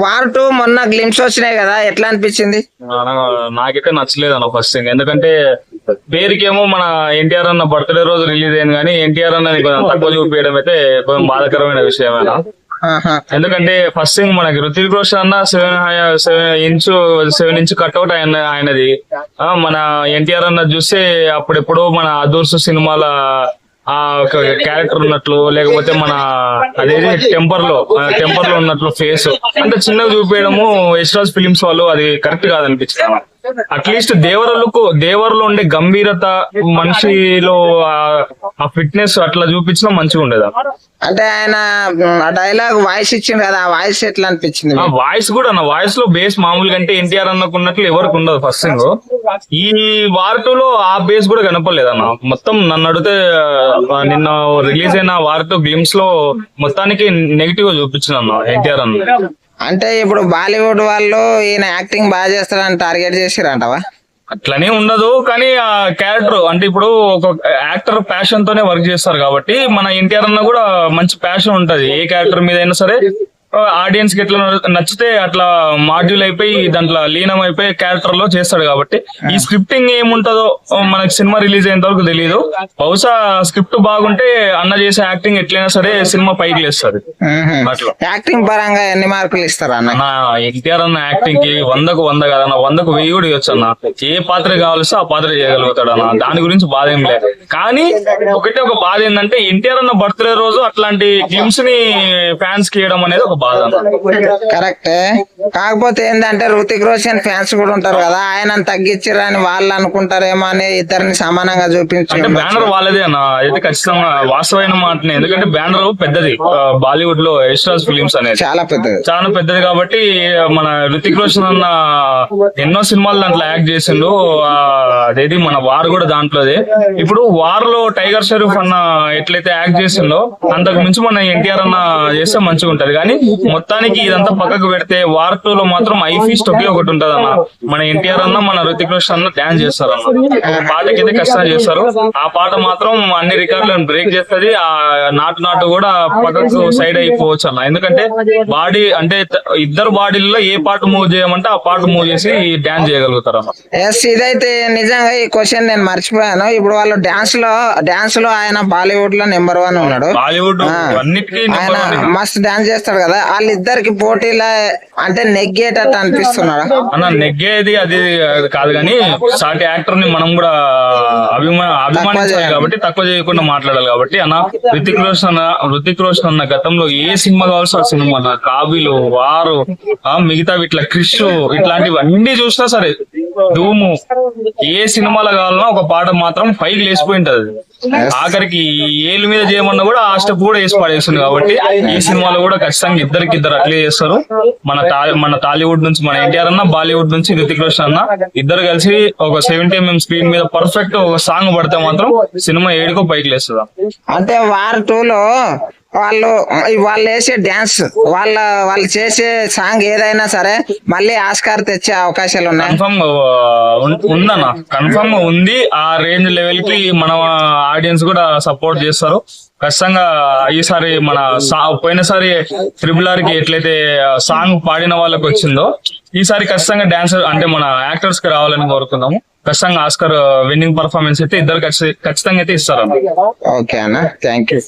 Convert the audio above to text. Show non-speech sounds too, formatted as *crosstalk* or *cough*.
War two మొన్న glimpse వచ్చినాయి కదా ఎట్లా అనిపించింది? నా- నాకైతే నచ్చలేదు అన్న ఫస్ట్ థింగ్ ఎందుకంటే పేరుకేమో మన ఎన్టీఆర్ అన్న బర్త్డే రోజు రిలీజ్ అయింది కానీ ఎన్టీఆర్ అన్న కొంచెం *laughs* తక్కువ చూపించడం అయితే కొంచెం బాధాకరమైన విషయమేనా. ఎందుకంటే ఫస్ట్ థింగ్ మనకి రుతిక్ రోషన్ అన్న seven seven inch seven inch cutout ఆయన ఆయనది. మన ఎన్టీఆర్ అన్న చూస్తే అప్పుడెప్పుడో మన అదూర్సు సినిమాల ఆ ఒక క్యారెక్టర్ ఉన్నట్లు లేకపోతే మన అదేది టెంపర్లో టెంపర్లో ఉన్నట్లు ఫేస్ అంత చిన్నగా చూపించడము యశ్రాజ్ ఫిలిమ్స్ వాళ్ళు అది కరెక్ట్ కాదనిపించింది అట్లీస్ట్ దేవరలకు దేవరలో ఉండే గంభీరత మనిషిలో ఆ- ఆ ఫిట్నెస్ అట్లా చూపించినా మంచిగా ఉండేది అంటే ఆయన డైలాగ్ వాయిస్ ఇచ్చింది కదా ఆ వాయిస్ ఎట్లా అనిపించింది? వాయిస్ కూడా నా వాయిస్లో బేస్ మామూలుగా అంటే ఎన్టీఆర్ అన్నకున్నట్లు ఎవరికి ఉండదు ఫస్ట్ థింగ్ ఈ వార్ టూ లో ఆ బేస్ కూడా కనపడలేదు అన్న మొత్తం నన్ను అడిగితే నిన్న రిలీజ్ అయిన వార్ టూ గేమ్స్లో మొత్తానికి నెగిటివ్గా చూపించిన అన్న ఎన్టీఆర్ అన్న. అంటే ఇప్పుడు బాలీవుడ్ వాళ్ళు ఈయన యాక్టింగ్ బాగా చేస్తారని టార్గెట్ చేసిరంటవా? అట్లనే ఉండదు కానీ ఆ క్యారెక్టర్ అంటే ఇప్పుడు ఒక యాక్టర్ ప్యాషన్ తోనే వర్క్ చేస్తారు కాబట్టి మన ఎన్టీఆర్ అన్న కూడా మంచి ప్యాషన్ ఉంటది. ఏ క్యారెక్టర్ మీద అయినా సరే ఆడియన్స్కి ఎట్లా నచ్చితే అట్లా మాడ్యూల్ అయిపోయి దాంట్లో లీనం అయిపోయి క్యారెక్టర్లో చేస్తాడు కాబట్టి ఈ స్క్రిప్టింగ్ ఏముంటదో మనకి సినిమా రిలీజ్ అయ్యేంత వరకు తెలియదు బహుశా స్క్రిప్ట్ బాగుంటే అన్న చేసే యాక్టింగ్ ఎట్లయినా సరే సినిమా పైకి లేస్తుంది అట్లా. యాక్టింగ్ పరంగా ఎన్ని మార్కులు ఇస్తారు అన్న? ఎన్టీఆర్ అన్న యాక్టింగ్కి వందకు వంద కాదన్న వందకు వెయ్యి కూడా ఇవ్వచ్చు అన్న. ఏ పాత్ర కావాల్సి ఆ పాత్ర చేయగలుగుతాడు అన్న. దాని గురించి బాధ ఏం లేదు. కానీ ఒకటే ఒక బాధ ఏంటంటే ఎన్టీఆర్ అన్న బర్త్డే రోజు అట్లాంటి గ్లిమ్స్ని ఫ్యాన్స్కి ఇవ్వడం అనేది ఒక బాధ. కరెక్టే. కాకపోతే ఏంటంటే రుతిక్ రోషన్ ఫ్యాన్స్ కూడా ఉంటారు కదా ఆయన తగ్గించారు అని వాళ్ళు అనుకుంటారేమో అని ఇద్దరిని సమానంగా చూపించి అంటే బ్యానర్ వాళ్ళదే అన్న. అయితే ఖచ్చితంగా వాస్తవమైన మాటనే. ఎందుకంటే బ్యానర్ పెద్దది. బాలీవుడ్లో యశ్రాజ్ ఫిలిమ్స్ అనేది. చాలా పెద్దది. చాలా పెద్దది కాబట్టి మన ఋతిక్ రోషన్ అన్న ఎన్నో సినిమాలు దాంట్లో యాక్ట్ చేసిండు. ఆ, అదేది మన వార్ కూడా దాంట్లోదే. ఇప్పుడు వార్లో టైగర్ షరీఫ్ అన్న ఎట్లయితే యాక్ట్ చేసిందో అంతకు మించి మన ఎన్టీఆర్ అన్న చేస్తే మంచిగా ఉంటది. కానీ మొత్తానికి ఇదంతా పక్కకు పెడితే వార్ టూ లో మాత్రం ఐ ఫీస్ట్ ఒకే ఒకటి ఉంటది అన్న మన ఎన్టీఆర్ అన్న మన రుతిక్ రోషన్ అన్న డాన్స్ చేస్తారు అన్న. పాటకైతే కష్టం చేస్తారు. ఆ పాట మాత్రం అన్ని రికార్డులను బ్రేక్ చేస్తుంది. ఆ నాటు నాటు కూడా పక్కకు సైడ్ అయిపోవచ్చు అన్న. ఎందుకంటే బాడీ అంటే ఇద్దరు బాడీల్లో ఏ పాట మూవ్ చేయమంటే ఆ పాట మూవ్ చేసి డాన్స్ చేయగలుగుతారు అన్న. ఇదైతే నిజం ఈ క్వశ్చన్ నేను మర్చిపోయాను. ఇప్పుడు వాళ్ళు డాన్స్లో డాన్స్లో ఆయన బాలీవుడ్లో నెంబర్ వన్ ఉన్నాడు. బాలీవుడ్ ఆయన మస్త్ డాన్స్ చేస్తాడు కదా. వాళ్ళిద్దరికి పోటీలా అంటే నెగ్గేటట్టు అనిపిస్తున్నాడు? అన్న నెగ్గేది అది కాదు కానీ సాటి యాక్టర్ని మనం కూడా అభిమా అభిమానించాలి చేయాలి. కాబట్టి తక్కువ చేయకుండా మాట్లాడాలి కాబట్టి అన్న రితిక్ రోషన్ అన్న రితిక్ రోషన్ అన్న గతంలో ఏ సినిమా కావాల్సి ఆ సినిమా అన్న? కాబిలు వారు మిగతా ఇట్లా క్రిష్ ఇట్లాంటివి అన్ని చూసినా సరే ధూము. ఏ సినిమాలో కావాలన్నా ఒక పాట మాత్రం పైకి లేచిపోయి ఉంటది ఆఖరికి ఏళ్ళ మీద చేయమన్నా కూడా ఆ స్టెప్ కూడా వేసి పడేస్తుంది కాబట్టి ఈ సినిమాలో కూడా ఖచ్చితంగా ఇద్దరికి ఇద్దరు అట్లే చేస్తారు. మన మన టాలీవుడ్ నుంచి మన ఎన్టీఆర్ అన్న బాలీవుడ్ నుంచి రితిక్ రోషన్ అన్న ఇద్దరు కలిసి ఒక సెవెంటీ ఎంఎం స్క్రీన్ మీద పర్ఫెక్ట్ ఒక సాంగ్ పడితే మాత్రం సినిమా ఏడుకో పైకి లేస్తుందా. అంటే వార్ టూ లో వాళ్ళు వాళ్ళు వేసే డాన్స్ వాళ్ళ వాళ్ళు చేసే సాంగ్ ఏదైనా సరే మళ్ళీ ఆస్కార్ తెచ్చే అవకాశాలు ఉన్నాయి. కన్ఫర్మ్ ఉందన్న. కన్ఫర్మ్ ఉంది. ఆ రేంజ్ లెవెల్కి మన ఆడియన్స్ కూడా సపోర్ట్ చేస్తారు. ఖచ్చితంగా ఈసారి మన పోయినసారి త్రిబుల్ ఆర్కి ఎట్లయితే సాంగ్ పాడిన వాళ్ళకి వచ్చిందో ఈసారి ఖచ్చితంగా డాన్సర్ అంటే మన యాక్టర్స్కి రావాలని కోరుకుందాము. ఖచ్చితంగా ఆస్కర్ విన్నింగ్ పర్ఫార్మెన్స్ అయితే ఇద్దరు ఖచ్చి- ఖచ్చితంగా అయితే ఇస్తారు ఓకే అన్న. Thank you